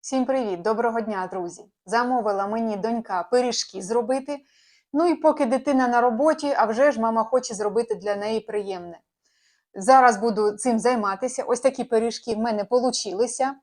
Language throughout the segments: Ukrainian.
Всім привіт, доброго дня, друзі! Замовила мені донька пиріжки зробити. Ну і поки дитина на роботі, а вже ж мама хоче зробити для неї приємне. Зараз буду цим займатися. Ось такі пиріжки в мене получилися.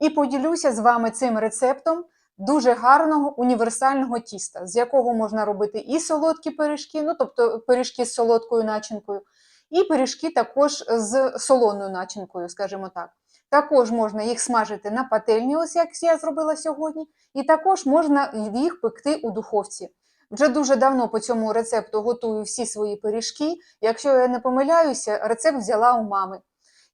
І поділюся з вами цим рецептом дуже гарного універсального тіста, з якого можна робити і солодкі пиріжки, ну тобто пиріжки з солодкою начинкою, і пиріжки також з солоною начинкою, скажімо так. Також можна їх смажити на пательні, ось як я зробила сьогодні, і також можна їх пекти у духовці. Вже дуже давно по цьому рецепту готую всі свої пиріжки. Якщо я не помиляюся, рецепт взяла у мами.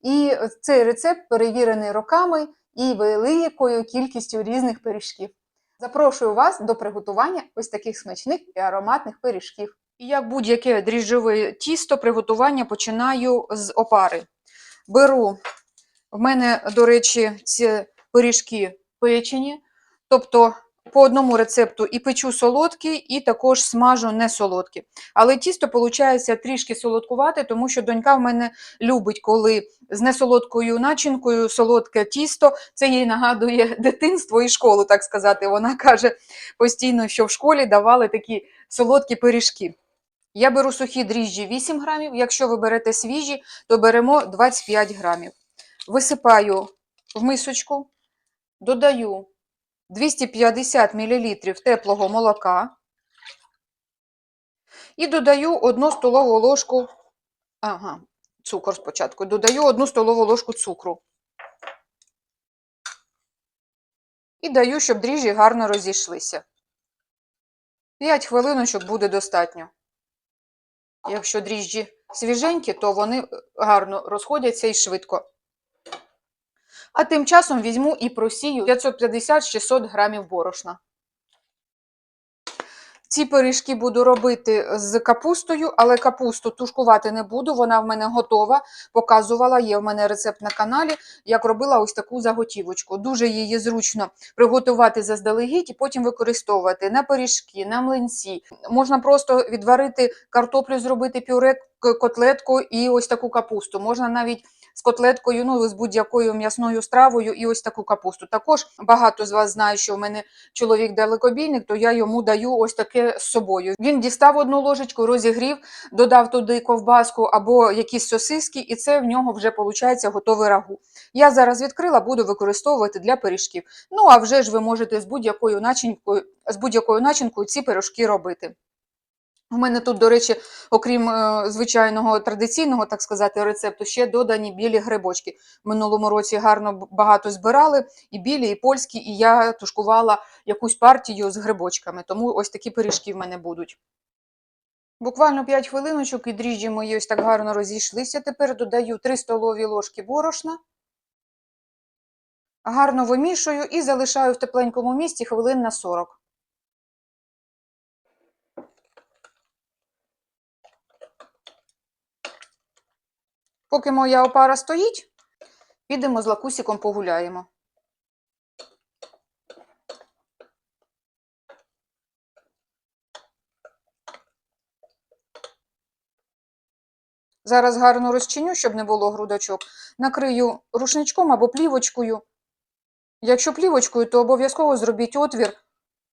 І цей рецепт перевірений роками і великою кількістю різних пиріжків. Запрошую вас до приготування ось таких смачних і ароматних пиріжків. І як будь-яке дріжджове тісто, приготування починаю з опари. Беру в мене, до речі, ці пиріжки печені, тобто по одному рецепту і печу солодкі, і також смажу не солодкі. Але тісто виходить трішки солодкувати, тому що донька в мене любить, коли з несолодкою начинкою солодке тісто. Це їй нагадує дитинство і школу, так сказати. Вона каже постійно, що в школі давали такі солодкі пиріжки. Я беру сухі дріжджі 8 грамів, якщо ви берете свіжі, то беремо 25 грамів висипаю в мисочку, додаю 250 мл теплого молока і додаю 1 столову ложку, ага, цукор спочатку, додаю 1 столову ложку цукру. І даю, щоб дріжджі гарно розійшлися. 5 хвилиночок буде достатньо. Якщо дріжджі свіженькі, то вони гарно розходяться і швидко. А тим часом візьму і просію 550-600 грамів борошна. Ці пиріжки буду робити з капустою, але капусту тушкувати не буду, вона в мене готова. Показувала, є в мене рецепт на каналі, як робила ось таку заготівочку. Дуже її зручно приготувати заздалегідь і потім використовувати на пиріжки, на млинці. Можна просто відварити картоплю, зробити пюре, котлетку і ось таку капусту. Можна навіть з котлеткою, ну з будь-якою м'ясною стравою, і ось таку капусту. Також багато з вас знає, що в мене чоловік далекобійник, то я йому даю ось таке з собою. Він дістав одну ложечку, розігрів, додав туди ковбаску або якісь сосиски, і це в нього вже виходить готовий рагу. Я зараз відкрила, буду використовувати для пиріжків. Ну а вже ж ви можете з будь-якою начинкою, з будь-якою начинкою ці пиріжки робити. У мене тут, до речі, окрім е, звичайного традиційного, так сказати, рецепту, ще додані білі грибочки. Минулому році гарно багато збирали, і білі, і польські, і я тушкувала якусь партію з грибочками, тому ось такі пиріжки в мене будуть. Буквально 5 хвилиночок і дріжджі мої ось так гарно розійшлися. Тепер додаю 3 столові ложки борошна, гарно вимішую і залишаю в тепленькому місці хвилин на 40. Поки моя опара стоїть, підемо з лакусиком погуляємо. Зараз гарно розчиню, щоб не було грудочок. Накрию рушничком або плівочкою. Якщо плівочкою, то обов'язково зробіть отвір,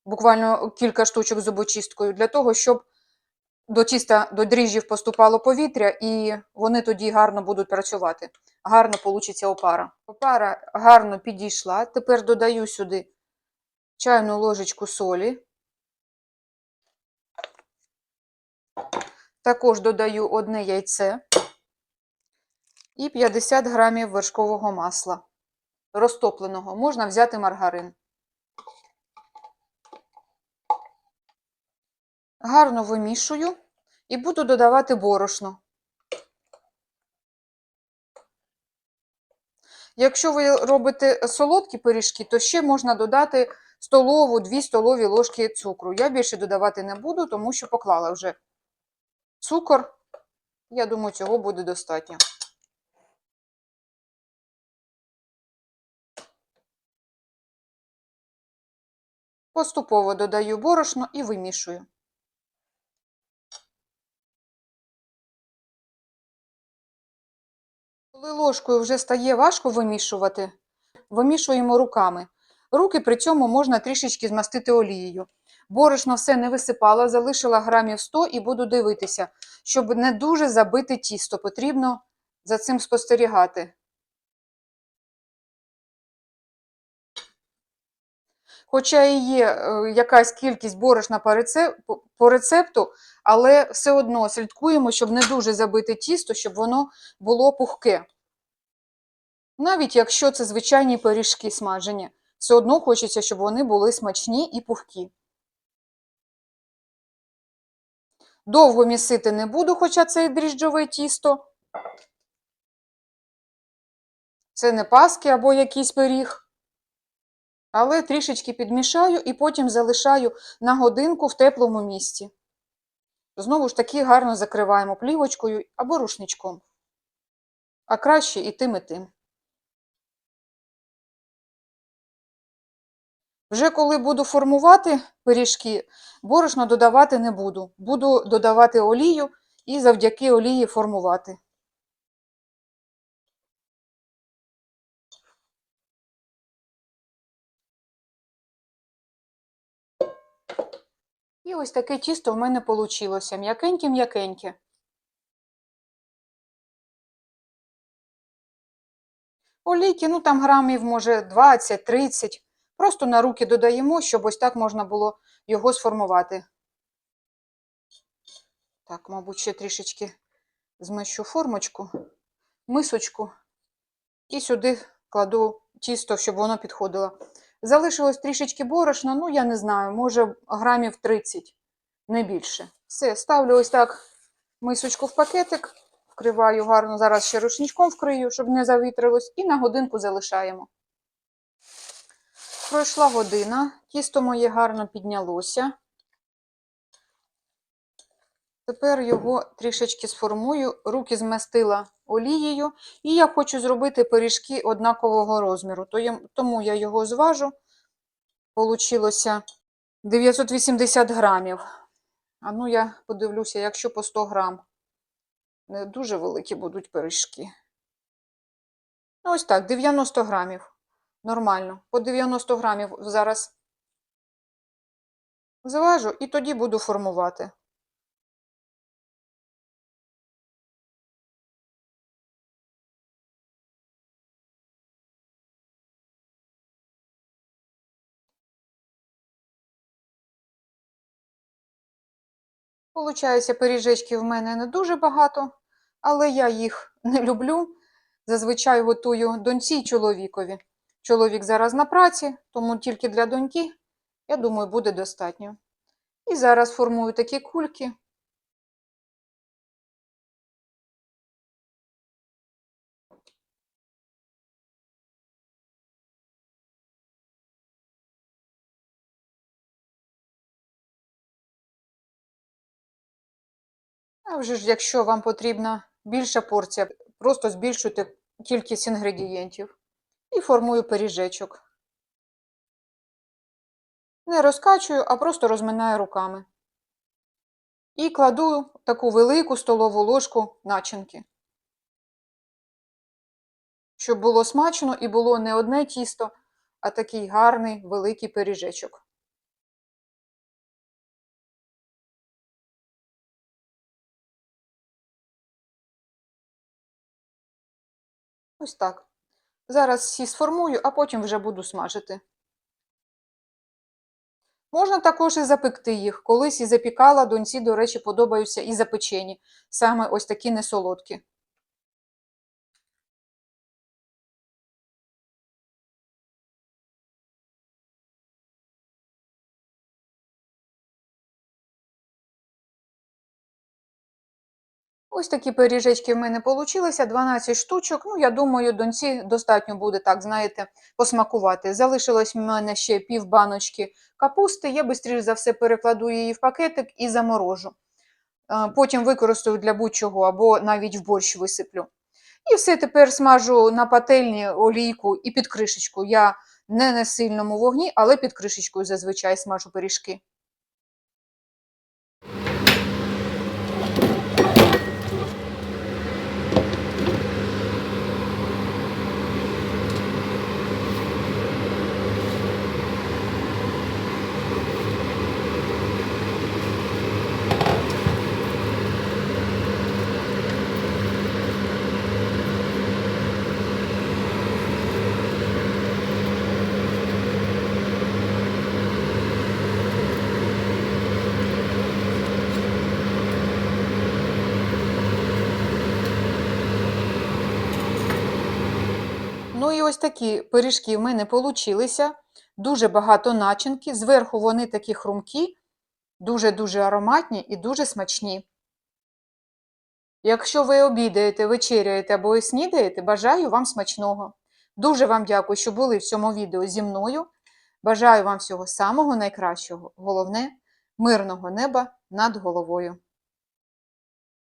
буквально кілька штучок зубочисткою, для того, щоб до тіста до дріжджів поступало повітря, і вони тоді гарно будуть працювати. Гарно получиться опара. Опара гарно підійшла. Тепер додаю сюди чайну ложечку солі. Також додаю одне яйце і 50 грамів вершкового масла. Розтопленого. Можна взяти маргарин. Гарно вимішую і буду додавати борошно. Якщо ви робите солодкі пиріжки, то ще можна додати столову, 2 столові ложки цукру. Я більше додавати не буду, тому що поклала вже цукор. Я думаю, цього буде достатньо. Поступово додаю борошно і вимішую. Коли ложкою вже стає важко вимішувати, вимішуємо руками. Руки при цьому можна трішечки змастити олією. Борошно все не висипала, залишила грамів 100 і буду дивитися, щоб не дуже забити тісто. Потрібно за цим спостерігати. Хоча і є е, якась кількість борошна по рецеп- по- по рецепту, але все одно слідкуємо, щоб не дуже забити тісто, щоб воно було пухке. Навіть якщо це звичайні пиріжки смажені, все одно хочеться, щоб вони були смачні і пухкі. Довго місити не буду, хоча це і дріжджове тісто. Це не паски або якийсь пиріг. Але трішечки підмішаю і потім залишаю на годинку в теплому місці. Знову ж таки гарно закриваємо плівочкою або рушничком. А краще і тим, і тим. Вже коли буду формувати пиріжки, борошно додавати не буду. Буду додавати олію і завдяки олії формувати. І ось таке тісто в мене вийшло. М'якеньке-м'якеньке. Олійки, ну там грамів, може, 20-30. Просто на руки додаємо, щоб ось так можна було його сформувати. Так, мабуть, ще трішечки змащу формочку, мисочку і сюди кладу тісто, щоб воно підходило. Залишилось трішечки борошна, ну я не знаю, може грамів 30, не більше. Все, ставлю ось так мисочку в пакетик, вкриваю гарно, зараз ще рушничком вкрию, щоб не завітрилось, і на годинку залишаємо. Пройшла година, тісто моє гарно піднялося. Тепер його трішечки сформую, руки змастила олією, і я хочу зробити пиріжки однакового розміру, тому я його зважу. Получилося 980 грамів. А ну я подивлюся, якщо по 100 грам. Не дуже великі будуть пиріжки. Ну, ось так, 90 грамів. Нормально. По 90 грамів зараз зважу і тоді буду формувати. Получається, пиріжечків в мене не дуже багато, але я їх не люблю. Зазвичай готую доньці чоловікові. Чоловік зараз на праці, тому тільки для доньки, я думаю, буде достатньо. І зараз формую такі кульки. А вже ж, якщо вам потрібна більша порція, просто збільшуйте кількість інгредієнтів. І формую пиріжечок. Не розкачую, а просто розминаю руками. І кладу таку велику столову ложку начинки. Щоб було смачно і було не одне тісто, а такий гарний великий пиріжечок. Ось так. Зараз всі сформую, а потім вже буду смажити. Можна також і запекти їх. Колись і запікала, доньці, до речі, подобаються і запечені. Саме ось такі несолодкі. Ось такі пиріжечки в мене получилися, 12 штучок. Ну, я думаю, доньці достатньо буде, так, знаєте, посмакувати. Залишилось в мене ще пів баночки капусти. Я швидше за все перекладу її в пакетик і заморожу. Е, Потім використаю для будь-чого або навіть в борщ висиплю. І все тепер смажу на пательні олійку і під кришечку. Я не на сильному вогні, але під кришечкою зазвичай смажу пиріжки. Ну і ось такі пиріжки в мене получилися. Дуже багато начинки. Зверху вони такі хрумкі, дуже-дуже ароматні і дуже смачні. Якщо ви обідаєте, вечеряєте або снідаєте, бажаю вам смачного. Дуже вам дякую, що були в цьому відео зі мною. Бажаю вам всього самого найкращого. Головне мирного неба над головою.